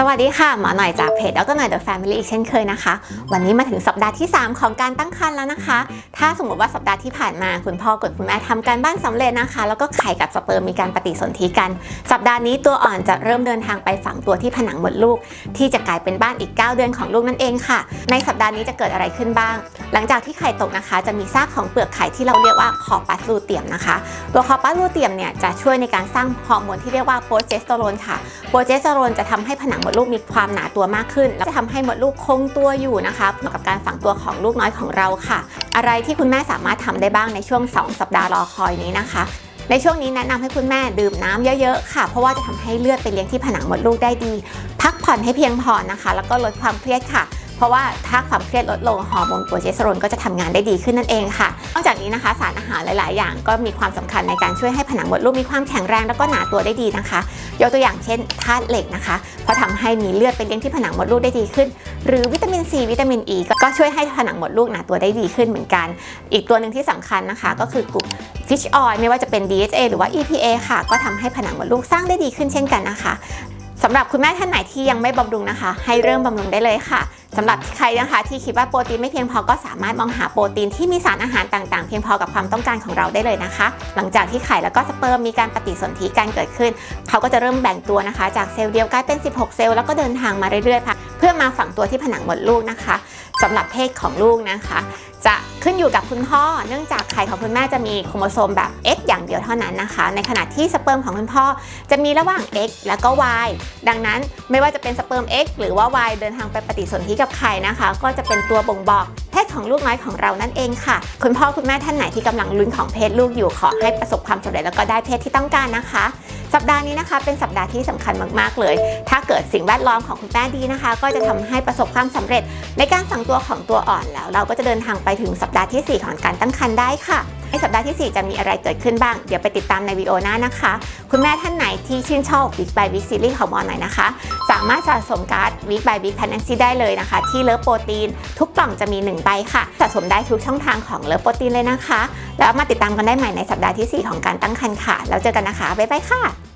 สวัสดีค่ะหมอหน่อยจากเพจดรหน่อย The Family อีกเช่นเคยนะคะ วันนี้มาถึงสัปดาห์ที่ 3 ของการตั้งครรภ์แล้วนะคะ ถ้าสมมติว่าสัปดาห์ที่ผ่านมาคุณพ่อกดคุณแม่ทำการบ้านสำเร็จนะคะ แล้วก็ไข่กับสเปิร์มมีการปฏิสนธิกัน สัปดาห์นี้ตัวอ่อนจะเริ่มเดินทางไปฝังตัวที่ผนังมดลูก ที่จะกลายเป็นบ้านอีก 9 เดือนของลูกนั่นเองค่ะ ในสัปดาห์นี้จะเกิดอะไรขึ้นบ้าง หลังจากที่ไข่ตกนะคะ จะมีซากของเปลือกไข่ที่เราเรียกว่าคอปัสลูเตียมนะคะ ตัวคอปัสลูเตียมเนี่ยจะช่วยในการสร้างฮอร์โมนที่เรียกว่าโปรเจสเตอโรนค่ะโปรเจสเตอโรนจะทำให้ผนังมดลูกมีความหนาตัวมากขึ้น และจะทำให้มดลูกคงตัวอยู่นะคะเพื่อกับการฝังตัวของลูกน้อยของเราค่ะ อะไรที่คุณแม่สามารถทำได้บ้างในช่วง 2 สัปดาห์รอคอยนี้นะคะในช่วงนี้แนะนำให้คุณแม่ดื่มน้ำเยอะๆ ค่ะ เพราะว่าจะทำให้เลือดไปเลี้ยงที่ผนังมดลูกได้ดี พักผ่อนให้เพียงพอนะคะ แล้วก็ลดความเครียดค่ะ เพราะว่าถ้าความเครียดลดลงฮอร์โมนโปรเจสเตอโรนก็จะทำงานได้ดีขึ้นนั่นเองค่ะ นอกจากนี้นะคะ สารอาหารหลาย ๆ อย่างก็มีความสำคัญในการช่วยให้ผนังมดลูกมีความแข็งแรงแล้วก็หนาตัวได้ดีนะคะ ยกตัวอย่างเช่นธาตุเหล็กนะคะ เพราะทำให้มีเลือดไปเลี้ยงที่ผนังมดลูกได้ดีขึ้น หรือวิตามินซีวิตามินอ e ก็ช่วยให้ผนังมดลูกหนาตัวได้ดีขึ้นเหมือนกัน อีกตัวหนึ่งที่สำคัญนะคะ ก็คือกลุ่ม fish oil ไม่ว่าจะเป็น DHA หรือว่า EPA ค่ะ ก็ทำให้ผนังมดลูกสร้างได้ดีขึ้นเช่นกันนะคะำหรับคุณแม่ท่านไหนที่ยังไม่บำรุงนะคะ ให้เริ่มบำรุงได้เลยค่ะสำหรับใครนะคะที่คิดว่าโปรตีนไม่เพียงพอก็สามารถมองหาโปรตีนที่มีสารอาหารต่างๆ เพียงพอกับความต้องการของเราได้เลยนะคะ หลังจากที่ไข่แล้วก็สเปิร์มมีการปฏิสนธิกันเกิดขึ้น เขาก็จะเริ่มแบ่งตัวนะคะ จากเซลล์เดียวกลายเป็น 16 เซลล์แล้วก็เดินทางมาเรื่อยๆค่ะเพื่อมาฝังตัวที่ผนังมดลูกนะคะสำหรับเพศของลูกนะคะ จะขึ้นอยู่กับคุณพ่อ เนื่องจากไข่ของคุณแม่จะมีโครโมโซมแบบ X อย่าง เดียวเท่านั้นนะคะ ในขณะที่สเปิร์มของคุณพ่อจะมีระหว่าง X แล้วก็ Y ดังนั้นไม่ว่าจะเป็นสเปิร์ม X หรือว่า Y เดินทางไปปฏิสนธิกับไข่นะคะ ก็จะเป็นตัวบ่งบอกเพศของลูกน้อยของเรานั่นเองค่ะ คุณพ่อคุณแม่ท่านไหนที่กำลังลุ้นของเพศลูกอยู่ขอให้ประสบความสำเร็จแล้วก็ได้เพศที่ต้องการนะคะ สัปดาห์นี้นะคะ เป็นสัปดาห์ที่สำคัญมากๆเลย ถ้าเกิดสิ่งแวดล้อมของคุณแม่ดีนะคะ ก็จะทำให้ประสบความสำเร็จในการฝังตัวของตัวอ่อนแล้ว เราก็จะเดินทางไปถึงสัปดาห์ที่ 4 ของการตั้งครรภ์ได้ค่ะ ในสัปดาห์ที่ 4 จะมีอะไรเกิดขึ้นบ้าง เดี๋ยวไปติดตามในวีดีโอหน้านะคะ คุณแม่ท่านไหนที่ชื่นชอบ Week by Week Series ของมอหน่อยนะคะ สามารถสะสมการ์ด Week by Week Pregnancy ได้เลยนะคะ ที่เลิฟโปรตีนทุกกล่องจะมี 1 ใบค่ะ สะสมได้ทุกช่องทางของเลิฟโปรตีนเลยนะคะ แล้วมาติดตามกันได้ใหม่ในสัปดาห์ที่ 4 ของการตั้งครรภ์ค่ะ แล้วเจอกันนะคะ บ๊ายบายค่ะ